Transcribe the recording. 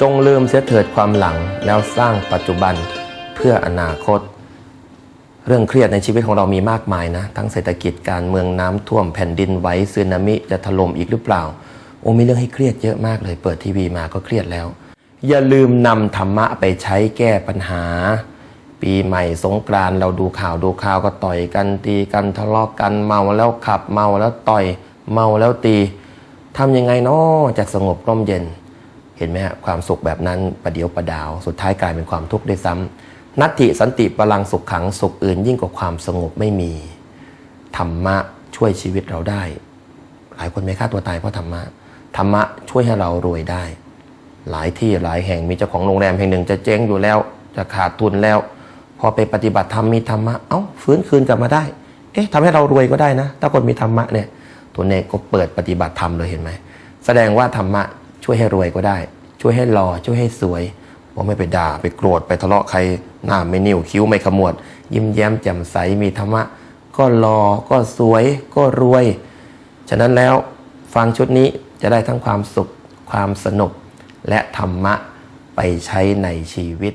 จงลืมเสียเถิดความหลังแล้วสร้างปัจจุบันเพื่ออนาคต เรื่องเครียดในชีวิตของเรามีมากมายนะ ทั้งเศรษฐกิจการเมืองน้ำท่วมแผ่นดินไหวสึนามิจะถล่มอีกหรือเปล่า โอ้มีเรื่องให้เครียดเยอะมากเลย เปิดทีวีมาก็เครียดแล้ว อย่าลืมนำธรรมะไปใช้แก้ปัญหา ปีใหม่สงกรานเราดูข่าวดูข่าวก็ต่อยกันตีกันทะเลาะกันเมาแล้วขับเมาแล้วต่อยเมาแล้วตีทำยังไงเนาะจากสงบร่มเย็น ห็นไหมฮะความสุขแบบนั้นประเดียวประดาว สุดท้ายกลายเป็นความทุกข์ด้วยซ้ำนัตติสันติพลังสุขขังสุขอื่น ยิ่งกว่าความสงบไม่มีธรรมะช่วยชีวิตเราได้ หลายคนไม่ฆ่าตัวตายเพราะธรรมะธรรมะช่วยให้เรารวยได้ หลายที่หลายแห่งมีเจ้าของโรงแรมแห่งหนึ่งจะเจ๊งอยู่แล้ว จะขาดทุนแล้ว พอไปปฏิบัติธรรมมีธรรมะเอ้าฟื้นคืนกลับมาได้ เอ๊ะทำให้เรารวยก็ได้นะ ถ้าคนมีธรรมะเนี่ยตัวเนกก็เปิดปฏิบัติธรรมเลยเห็นไหมแสดงว่าธรรมะ ช่วยให้รวยก็ได้ ช่วยให้หล่อช่วยให้สวยว่าไม่ไปด่าไปโกรธไปทะเลาะใครหน้าไม่นิ่วคิ้วไม่ขมวด ยิ้มแย้มแจ่มใสมีธรรมะ ก็หล่อก็สวยก็รวย ฉะนั้นแล้วฟังชุดนี้จะได้ทั้งความสุขความสนุกและธรรมะไปใช้ในชีวิต